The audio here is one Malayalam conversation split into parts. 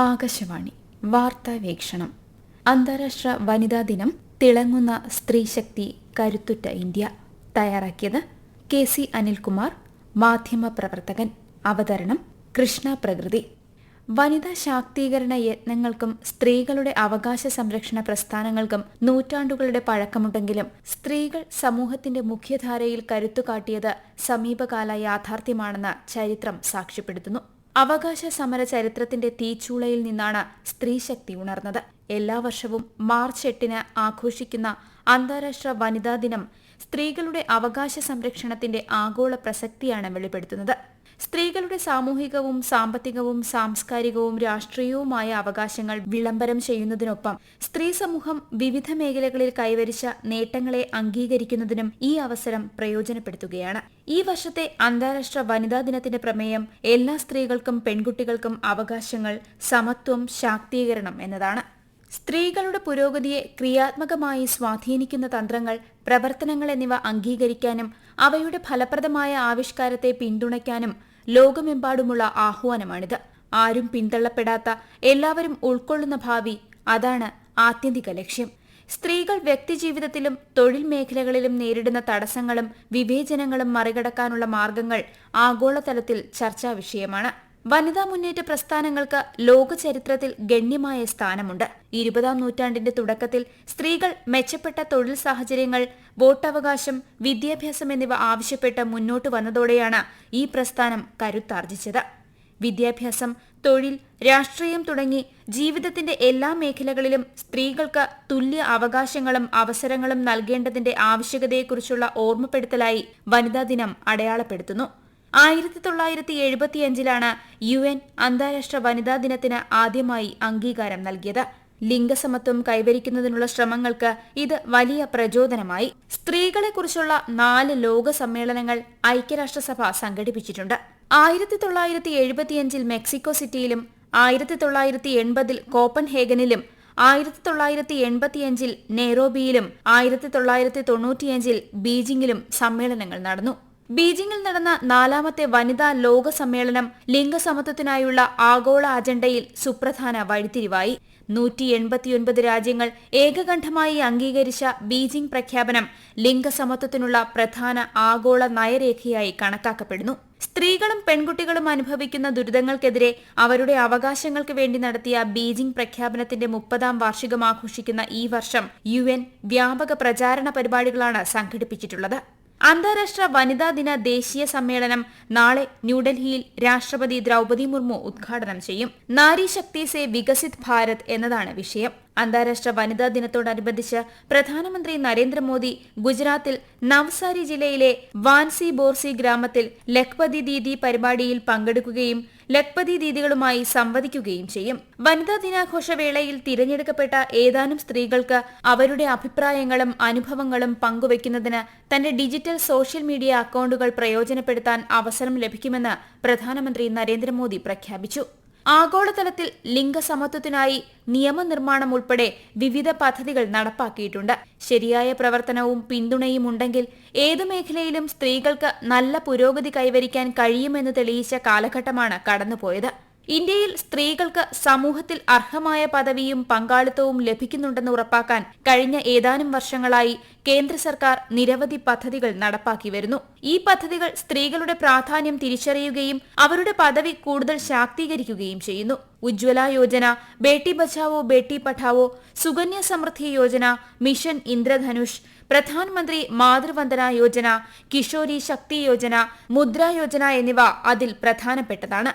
ആകാശവാണി. വാർത്താ വീക്ഷണം. അന്താരാഷ്ട്ര വനിതാ ദിനം തിളങ്ങുന്ന സ്ത്രീശക്തി കരുത്തുറ്റ ഇന്ത്യ. തയ്യാറാക്കിയത് കെ സി അനിൽകുമാർ മാധ്യമപ്രവർത്തകൻ അവതരണം കൃഷ്ണ പ്രകൃതി. വനിതാ ശാക്തീകരണ യത്നങ്ങൾക്കും സ്ത്രീകളുടെ അവകാശ സംരക്ഷണ പ്രസ്ഥാനങ്ങൾക്കും നൂറ്റാണ്ടുകളുടെ പഴക്കമുണ്ടെങ്കിലും സ്ത്രീകൾ സമൂഹത്തിന്റെ മുഖ്യധാരയിൽ കരുത്തുകാട്ടിയത് സമീപകാല യാഥാർത്ഥ്യമാണെന്ന് ചരിത്രം സാക്ഷ്യപ്പെടുത്തുന്നു. അവകാശ സമര ചരിത്രത്തിന്റെ തീച്ചൂളയിൽ നിന്നാണ് സ്ത്രീ ശക്തി ഉണർന്നത്. എല്ലാ വർഷവും മാർച്ച് എട്ടിന് ആഘോഷിക്കുന്ന അന്താരാഷ്ട്ര വനിതാ ദിനം സ്ത്രീകളുടെ അവകാശ സംരക്ഷണത്തിന്റെ ആഗോള പ്രസക്തിയാണ് വെളിപ്പെടുത്തുന്നത്. സ്ത്രീകളുടെ സാമൂഹികവും സാമ്പത്തികവും സാംസ്കാരികവും രാഷ്ട്രീയവുമായ അവകാശങ്ങൾ വിളംബരം ചെയ്യുന്നതിനൊപ്പം സ്ത്രീ സമൂഹം വിവിധ മേഖലകളിൽ കൈവരിച്ച നേട്ടങ്ങളെ അംഗീകരിക്കുന്നതിനും ഈ അവസരം പ്രയോജനപ്പെടുത്തുകയാണ്. ഈ വർഷത്തെ അന്താരാഷ്ട്ര വനിതാ ദിനത്തിന്റെ പ്രമേയം എല്ലാ സ്ത്രീകൾക്കും പെൺകുട്ടികൾക്കും അവകാശങ്ങൾ സമത്വം ശാക്തീകരണം എന്നതാണ്. സ്ത്രീകളുടെ പുരോഗതിയെ ക്രിയാത്മകമായി സ്വാധീനിക്കുന്ന തന്ത്രങ്ങൾ പ്രവർത്തനങ്ങൾ എന്നിവ അംഗീകരിക്കാനും അവയുടെ ഫലപ്രദമായ ആവിഷ്കാരത്തെ പിന്തുണയ്ക്കാനും ലോകമെമ്പാടുമുള്ള ആഹ്വാനമാണിത്. ആരും പിന്തള്ളപ്പെടാത്ത എല്ലാവരും ഉൾക്കൊള്ളുന്ന ഭാവി അതാണ് ആത്യന്തിക ലക്ഷ്യം. സ്ത്രീകൾ വ്യക്തിജീവിതത്തിലും തൊഴിൽ മേഖലകളിലും നേരിടുന്ന തടസ്സങ്ങളും വിവേചനങ്ങളും മറികടക്കാനുള്ള മാർഗങ്ങൾ ആഗോളതലത്തിൽ ചർച്ചാ വിഷയമാണ് വനിതാ മുന്നേറ്റ പ്രസ്ഥാനങ്ങൾക്ക് ലോക ചരിത്രത്തിൽ ഗണ്യമായ സ്ഥാനമുണ്ട്. ഇരുപതാം നൂറ്റാണ്ടിന്റെ തുടക്കത്തിൽ സ്ത്രീകൾ മെച്ചപ്പെട്ട തൊഴിൽ സാഹചര്യങ്ങൾ വോട്ടവകാശം വിദ്യാഭ്യാസം എന്നിവ ആവശ്യപ്പെട്ട് മുന്നോട്ട് വന്നതോടെയാണ് ഈ പ്രസ്ഥാനം കരുത്താർജിച്ചത്. വിദ്യാഭ്യാസം തൊഴിൽ രാഷ്ട്രീയം തുടങ്ങി ജീവിതത്തിന്റെ എല്ലാ മേഖലകളിലും സ്ത്രീകൾക്ക് തുല്യ അവകാശങ്ങളും അവസരങ്ങളും നൽകേണ്ടതിന്റെ ആവശ്യകതയെക്കുറിച്ചുള്ള ഓർമ്മപ്പെടുത്തലായി വനിതാ ദിനം അടയാളപ്പെടുത്തുന്നു. ആയിരത്തി തൊള്ളായിരത്തി എഴുപത്തിയഞ്ചിലാണ് യു എൻ അന്താരാഷ്ട്ര വനിതാ ദിനത്തിന് ആദ്യമായി അംഗീകാരം നൽകിയത്. ലിംഗസമത്വം കൈവരിക്കുന്നതിനുള്ള ശ്രമങ്ങൾക്ക് ഇത് വലിയ പ്രചോദനമായി. സ്ത്രീകളെക്കുറിച്ചുള്ള നാല് ലോക സമ്മേളനങ്ങൾ ഐക്യരാഷ്ട്രസഭ സംഘടിപ്പിച്ചിട്ടുണ്ട്. ആയിരത്തി തൊള്ളായിരത്തി എഴുപത്തിയഞ്ചിൽ മെക്സിക്കോ സിറ്റിയിലും ആയിരത്തി തൊള്ളായിരത്തി എൺപതിൽ കോപ്പൻഹേഗനിലും ആയിരത്തി തൊള്ളായിരത്തി എൺപത്തിയഞ്ചിൽ നെയ്റോബിയിലും ആയിരത്തി തൊള്ളായിരത്തി തൊണ്ണൂറ്റിയഞ്ചിൽ ബീജിംഗിലും സമ്മേളനങ്ങൾ നടന്നു. ബീജിംഗിൽ നടന്ന നാലാമത്തെ വനിതാ ലോക സമ്മേളനം ലിംഗസമത്വത്തിനായുള്ള ആഗോള അജണ്ടയിൽ സുപ്രധാന വഴിത്തിരിവായി. നൂറ്റി എൺപത്തിയൊൻപത് രാജ്യങ്ങൾ ഏകകണ്ഠമായി അംഗീകരിച്ച ബീജിംഗ് പ്രഖ്യാപനം ലിംഗസമത്വത്തിനുള്ള പ്രധാന ആഗോള നയരേഖയായി കണക്കാക്കപ്പെടുന്നു. സ്ത്രീകളും പെൺകുട്ടികളും അനുഭവിക്കുന്ന ദുരിതങ്ങൾക്കെതിരെ അവരുടെ അവകാശങ്ങൾക്ക് വേണ്ടി നടത്തിയ ബീജിംഗ് പ്രഖ്യാപനത്തിന്റെ മുപ്പതാം വാർഷികം ആഘോഷിക്കുന്ന ഈ വർഷം യു വ്യാപക പ്രചാരണ പരിപാടികളാണ് സംഘടിപ്പിച്ചിട്ടുള്ളത്. അന്താരാഷ്ട്ര വനിതാ ദിന ദേശീയ സമ്മേളനം നാളെ ന്യൂഡൽഹിയിൽ രാഷ്ട്രപതി ദ്രൗപതി മുർമു ഉദ്ഘാടനം ചെയ്യും. നാരി ശക്തി സെ വികസിത് ഭാരത് എന്നതാണ് വിഷയം. അന്താരാഷ്ട്ര വനിതാ ദിനത്തോടനുബന്ധിച്ച് പ്രധാനമന്ത്രി നരേന്ദ്രമോദി ഗുജറാത്തിൽ നവ്സാരി ജില്ലയിലെ വാൻസി ബോർസി ഗ്രാമത്തിൽ ലഖ്പതി ദീദി പരിപാടിയിൽ പങ്കെടുക്കുകയും ലഖ്പതി ദീദികളുമായി സംവദിക്കുകയും ചെയ്യും. വനിതാ ദിനാഘോഷ വേളയിൽ തിരഞ്ഞെടുക്കപ്പെട്ട ഏതാനും സ്ത്രീകൾക്ക് അവരുടെ അഭിപ്രായങ്ങളും അനുഭവങ്ങളും പങ്കുവയ്ക്കുന്നതിന് തന്റെ ഡിജിറ്റൽ സോഷ്യൽ മീഡിയ അക്കൌണ്ടുകൾ പ്രയോജനപ്പെടുത്താൻ അവസരം ലഭിക്കുമെന്ന് പ്രധാനമന്ത്രി നരേന്ദ്രമോദി പ്രഖ്യാപിച്ചു. ആഗോളതലത്തിൽ ലിംഗസമത്വത്തിനായി നിയമനിർമ്മാണം ഉൾപ്പെടെ വിവിധ പദ്ധതികൾ നടപ്പാക്കിയിട്ടുണ്ട്. ശരിയായ പ്രവർത്തനവും പിന്തുണയും ഉണ്ടെങ്കിൽ ഏതു മേഖലയിലും സ്ത്രീകൾക്ക് നല്ല പുരോഗതി കൈവരിക്കാൻ കഴിയുമെന്ന് തെളിയിച്ച കാലഘട്ടമാണ് കടന്നുപോയത്. ഇന്ത്യയിൽ സ്ത്രീകൾക്ക് സമൂഹത്തിൽ അർഹമായ പദവിയും പങ്കാളിത്തവും ലഭിക്കുന്നുണ്ടെന്ന് ഉറപ്പാക്കാൻ കഴിഞ്ഞ ഏതാനും വർഷങ്ങളായി കേന്ദ്ര സർക്കാർ നിരവധി പദ്ധതികൾ നടപ്പാക്കി വരുന്നു. ഈ പദ്ധതികൾ സ്ത്രീകളുടെ പ്രാധാന്യം തിരിച്ചറിയുകയും അവരുടെ പദവി കൂടുതൽ ശാക്തീകരിക്കുകയും ചെയ്യുന്നു. ഉജ്ജ്വല യോജന ബേട്ടി ബച്ചാവോ ബേട്ടി പഠാവോ സുകന്യ സമൃദ്ധി യോജന മിഷൻ ഇന്ദ്രധനുഷ് പ്രധാനമന്ത്രി മാതൃവന്ദന യോജന കിഷോരി ശക്തി യോജന മുദ്ര യോജന എന്നിവ അതിൽ പ്രധാനപ്പെട്ടതാണ്.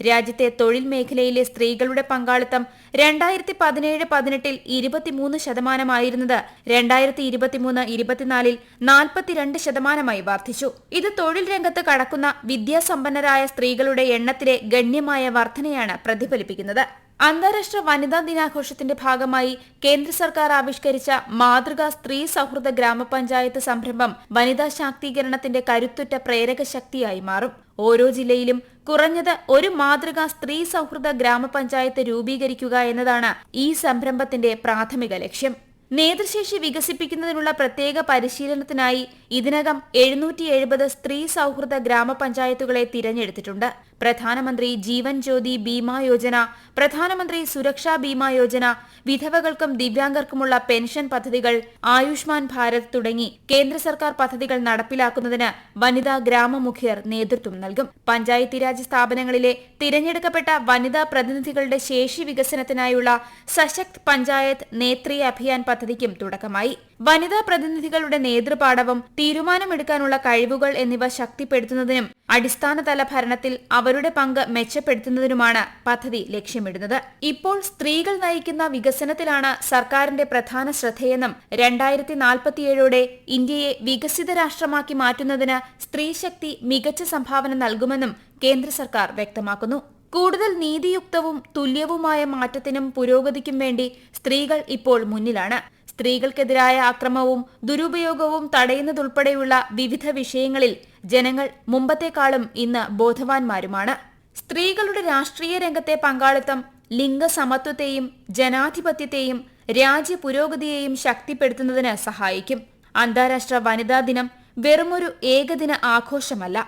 രാജ്യത്തെ തൊഴിൽ മേഖലയിലെ സ്ത്രീകളുടെ പങ്കാളിത്തം രണ്ടായിരത്തി പതിനേഴ് പതിനെട്ടിൽ ഇരുപത്തിമൂന്ന് ശതമാനമായിരുന്നത് രണ്ടായിരത്തി ഇരുപത്തിമൂന്ന് ഇരുപത്തിനാലിൽ നാൽപ്പത്തിരണ്ട് ശതമാനമായി വർദ്ധിച്ചു. ഇത് തൊഴിൽ രംഗത്ത് കടക്കുന്ന വിദ്യാസമ്പന്നരായ സ്ത്രീകളുടെ എണ്ണത്തിലെ ഗണ്യമായ വർധനയാണ് പ്രതിഫലിപ്പിക്കുന്നത്. അന്താരാഷ്ട്ര വനിതാ ദിനാഘോഷത്തിന്റെ ഭാഗമായി കേന്ദ്ര സർക്കാർ ആവിഷ്കരിച്ച മാതൃകാ സ്ത്രീ സൗഹൃദ ഗ്രാമപഞ്ചായത്ത് സംരംഭം വനിതാ ശാക്തീകരണത്തിന്റെ കരുത്തുറ്റ പ്രേരക ശക്തിയായി മാറും. ഓരോ ജില്ലയിലും കുറഞ്ഞത് ഒരു മാതൃകാ സ്ത്രീ സൗഹൃദ ഗ്രാമപഞ്ചായത്ത് രൂപീകരിക്കുക എന്നതാണ് ഈ സംരംഭത്തിന്റെ പ്രാഥമിക ലക്ഷ്യം. നേതൃശേഷി വികസിപ്പിക്കുന്നതിനുള്ള പ്രത്യേക പരിശീലനത്തിനായി ഇതിനകം എഴുന്നൂറ്റി എഴുപത് സ്ത്രീ സൗഹൃദ ഗ്രാമപഞ്ചായത്തുകളെ തിരഞ്ഞെടുത്തിട്ടുണ്ട്. പ്രധാനമന്ത്രി ജീവൻ ജ്യോതി ബീമാ യോജന പ്രധാനമന്ത്രി സുരക്ഷാ ബീമാ യോജന വിധവകൾക്കും ദിവ്യാംഗർക്കുമുള്ള പെൻഷൻ പദ്ധതികൾ ആയുഷ്മാൻ ഭാരത് തുടങ്ങി കേന്ദ്ര സർക്കാർ പദ്ധതികൾ നടപ്പിലാക്കുന്നതിന് വനിതാ ഗ്രാമമുഖ്യർ നേതൃത്വം നൽകും. പഞ്ചായത്തീരാജ് സ്ഥാപനങ്ങളിലെ തിരഞ്ഞെടുക്കപ്പെട്ട വനിതാ പ്രതിനിധികളുടെ ശേഷി വികസനത്തിനായുള്ള സശക്ത് പഞ്ചായത്ത് നേത്രി അഭിയാൻ പദ്ധതിക്കും തുടക്കമായി. വനിതാ പ്രതിനിധികളുടെ നേതൃപാടവം തീരുമാനമെടുക്കാനുള്ള കഴിവുകൾ എന്നിവ ശക്തിപ്പെടുത്തുന്നതിനും അടിസ്ഥാനതല ഭരണത്തിൽ അവരുടെ പങ്ക് മെച്ചപ്പെടുത്തുന്നതിനുമാണ് പദ്ധതി ലക്ഷ്യമിടുന്നത്. ഇപ്പോൾ സ്ത്രീകൾ നയിക്കുന്ന വികസനത്തിലാണ് സർക്കാരിന്റെ പ്രധാന ശ്രദ്ധയെന്നും രണ്ടായിരത്തി നാൽപ്പത്തിയേഴോടെ ഇന്ത്യയെ വികസിത രാഷ്ട്രമാക്കി മാറ്റുന്നതിന് സ്ത്രീശക്തി മികച്ച സംഭാവന നൽകുമെന്നും കേന്ദ്ര സർക്കാർ വ്യക്തമാക്കുന്നു. കൂടുതൽ നീതിയുക്തവും തുല്യവുമായ മാറ്റത്തിനും പുരോഗതിക്കും വേണ്ടി സ്ത്രീകൾ ഇപ്പോൾ മുന്നിലാണ്. സ്ത്രീകൾക്കെതിരായ അക്രമവും ദുരുപയോഗവും തടയുന്നതുൾപ്പെടെയുള്ള വിവിധ വിഷയങ്ങളിൽ ജനങ്ങൾ മുമ്പത്തെക്കാളും ഇന്ന് ബോധവാന്മാരുമാണ്. സ്ത്രീകളുടെ രാഷ്ട്രീയ രംഗത്തെ പങ്കാളിത്തം ലിംഗസമത്വത്തെയും ജനാധിപത്യത്തെയും രാജ്യ പുരോഗതിയെയും ശക്തിപ്പെടുത്തുന്നതിന് സഹായിക്കും. അന്താരാഷ്ട്ര വനിതാ ദിനം വെറുമൊരു ഏകദിന ആഘോഷമല്ല.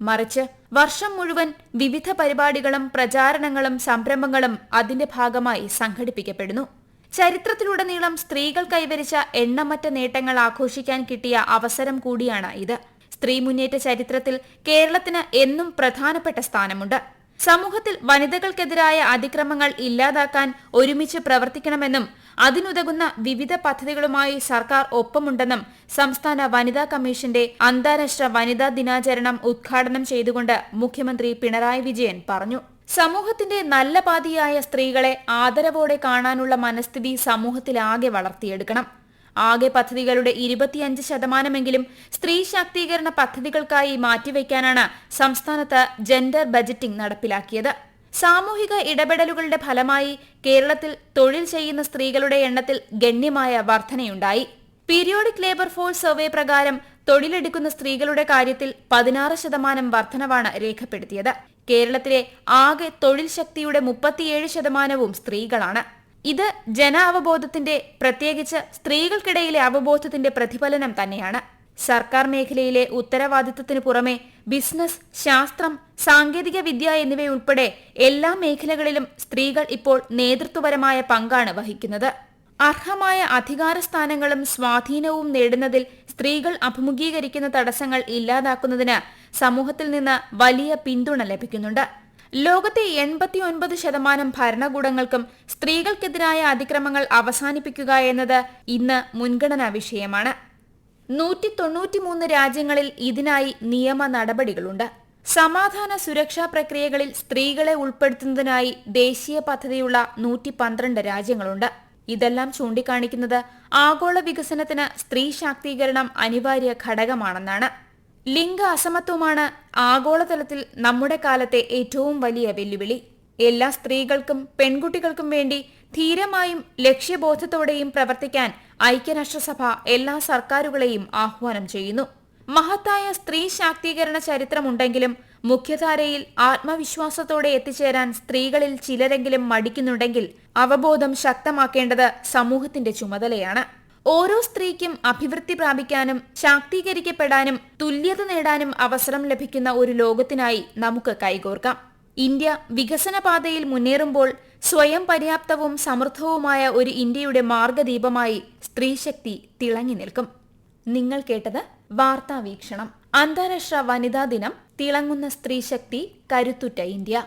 മറിച്ച് വർഷം മുഴുവൻ വിവിധ പരിപാടികളും പ്രചാരണങ്ങളും സംരംഭങ്ങളും അതിന്റെ ഭാഗമായി സംഘടിപ്പിക്കപ്പെടുന്നു. ചരിത്രത്തിലുടനീളം സ്ത്രീകൾ കൈവരിച്ച എണ്ണമറ്റ നേട്ടങ്ങൾ ആഘോഷിക്കാൻ കിട്ടിയ അവസരം കൂടിയാണ് ഇത്. സ്ത്രീ മുന്നേറ്റ ചരിത്രത്തിൽ കേരളത്തിന് എന്നും പ്രധാനപ്പെട്ട സ്ഥാനമുണ്ട്. സമൂഹത്തിൽ വനിതകൾക്കെതിരായ അതിക്രമങ്ങൾ ഇല്ലാതാക്കാൻ ഒരുമിച്ച് പ്രവർത്തിക്കണമെന്നും അതിനുതകുന്ന വിവിധ പദ്ധതികളുമായി സർക്കാർ ഒപ്പമുണ്ടെന്നും സംസ്ഥാന വനിതാ കമ്മീഷന്റെ അന്താരാഷ്ട്ര വനിതാ ദിനാചരണം ഉദ്ഘാടനം ചെയ്തുകൊണ്ട് മുഖ്യമന്ത്രി പിണറായി വിജയൻ പറഞ്ഞു. സമൂഹത്തിന്റെ നല്ല പാതിയായ സ്ത്രീകളെ ആദരവോടെ കാണാനുള്ള മനസ്ഥിതി സമൂഹത്തിലാകെ വളർത്തിയെടുക്കണം. ആകെ പദ്ധതികളുടെ ഇരുപത്തിയഞ്ച് ശതമാനമെങ്കിലും സ്ത്രീ ശാക്തീകരണ പദ്ധതികൾക്കായി മാറ്റിവെക്കാനാണ് സംസ്ഥാനത്ത് ജെൻഡർ ബജറ്റിംഗ് നടപ്പിലാക്കിയത്. സാമൂഹിക ഇടപെടലുകളുടെ ഫലമായി കേരളത്തിൽ തൊഴിൽ ചെയ്യുന്ന സ്ത്രീകളുടെ എണ്ണത്തിൽ ഗണ്യമായ വർധനയുണ്ടായി. പീരിയോഡിക് ലേബർ ഫോഴ്സ് സർവേ പ്രകാരം തൊഴിലെടുക്കുന്ന സ്ത്രീകളുടെ കാര്യത്തിൽ പതിനാറ് ശതമാനം വർധനവാണ് രേഖപ്പെടുത്തിയത്. കേരളത്തിലെ ആകെ തൊഴിൽ ശക്തിയുടെ മുപ്പത്തിയേഴ് ശതമാനവും സ്ത്രീകളാണ്. ഇത് ജന അവബോധത്തിന്റെ പ്രത്യേകിച്ച് സ്ത്രീകൾക്കിടയിലെ അവബോധത്തിന്റെ പ്രതിഫലനം തന്നെയാണ്. സർക്കാർ മേഖലയിലെ ഉത്തരവാദിത്തത്തിനു പുറമെ ബിസിനസ് ശാസ്ത്രം സാങ്കേതിക വിദ്യ എന്നിവയുൾപ്പെടെ എല്ലാ മേഖലകളിലും സ്ത്രീകൾ ഇപ്പോൾ നേതൃത്വപരമായ പങ്കാണ് വഹിക്കുന്നത്. അർഹമായ അധികാര സ്ഥാനങ്ങളും സ്വാധീനവും നേടുന്നതിൽ സ്ത്രീകൾ അഭിമുഖീകരിക്കുന്ന തടസ്സങ്ങൾ ഇല്ലാതാക്കുന്നതിന് സമൂഹത്തിൽ നിന്ന് വലിയ പിന്തുണ ലഭിക്കുന്നുണ്ട്. ലോകത്തെ എൺപത്തിയൊൻപത് ശതമാനം ഭരണകൂടങ്ങൾക്കും സ്ത്രീകൾക്കെതിരായ അതിക്രമങ്ങൾ അവസാനിപ്പിക്കുക എന്നത് ഇന്ന് മുൻഗണനാ വിഷയമാണ്. നൂറ്റി തൊണ്ണൂറ്റിമൂന്ന് രാജ്യങ്ങളിൽ ഇതിനായി നിയമ നടപടികളുണ്ട്. സമാധാന സുരക്ഷാ പ്രക്രിയകളിൽ സ്ത്രീകളെ ഉൾപ്പെടുത്തുന്നതിനായി ദേശീയ പദ്ധതിയുള്ള നൂറ്റി പന്ത്രണ്ട് രാജ്യങ്ങളുണ്ട്. ഇതെല്ലാം ചൂണ്ടിക്കാണിക്കുന്നത് ആഗോള വികസനത്തിന് സ്ത്രീ ശാക്തീകരണം അനിവാര്യ ഘടകമാണെന്നാണ്. ലിംഗ അസമത്വമാണ് ആഗോളതലത്തിൽ നമ്മുടെ കാലത്തെ ഏറ്റവും വലിയ വെല്ലുവിളി. എല്ലാ സ്ത്രീകൾക്കും പെൺകുട്ടികൾക്കും വേണ്ടി ധീരമായും ലക്ഷ്യബോധത്തോടെയും പ്രവർത്തിക്കാൻ ഐക്യരാഷ്ട്രസഭ എല്ലാ സർക്കാരുകളെയും ആഹ്വാനം ചെയ്യുന്നു. മഹത്തായ സ്ത്രീ ശാക്തീകരണ ചരിത്രമുണ്ടെങ്കിലും മുഖ്യധാരയിൽ ആത്മവിശ്വാസത്തോടെ എത്തിച്ചേരാൻ സ്ത്രീകളിൽ ചിലരെങ്കിലും മടിക്കുന്നുണ്ടെങ്കിൽ അവബോധം ശക്തമാക്കേണ്ടത് സമൂഹത്തിന്റെ ചുമതലയാണ്. ഓരോ സ്ത്രീക്കും അഭിവൃദ്ധി പ്രാപിക്കാനും ശാക്തീകരിക്കപ്പെടാനും തുല്യത നേടാനും അവസരം ലഭിക്കുന്ന ഒരു ലോകത്തിനായി നമുക്ക് കൈകോർക്കാം. ഇന്ത്യ വികസന പാതയിൽ മുന്നേറുമ്പോൾ സ്വയം പര്യാപ്തവും സമൃദ്ധവുമായ ഒരു ഇന്ത്യയുടെ മാർഗദീപമായി സ്ത്രീശക്തി തിളങ്ങി നിൽക്കും. നിങ്ങൾ കേട്ടത് വാർത്താ വീക്ഷണം. അന്താരാഷ്ട്ര വനിതാ ദിനം തിളങ്ങുന്ന സ്ത്രീശക്തി കരുത്തുറ്റ ഇന്ത്യ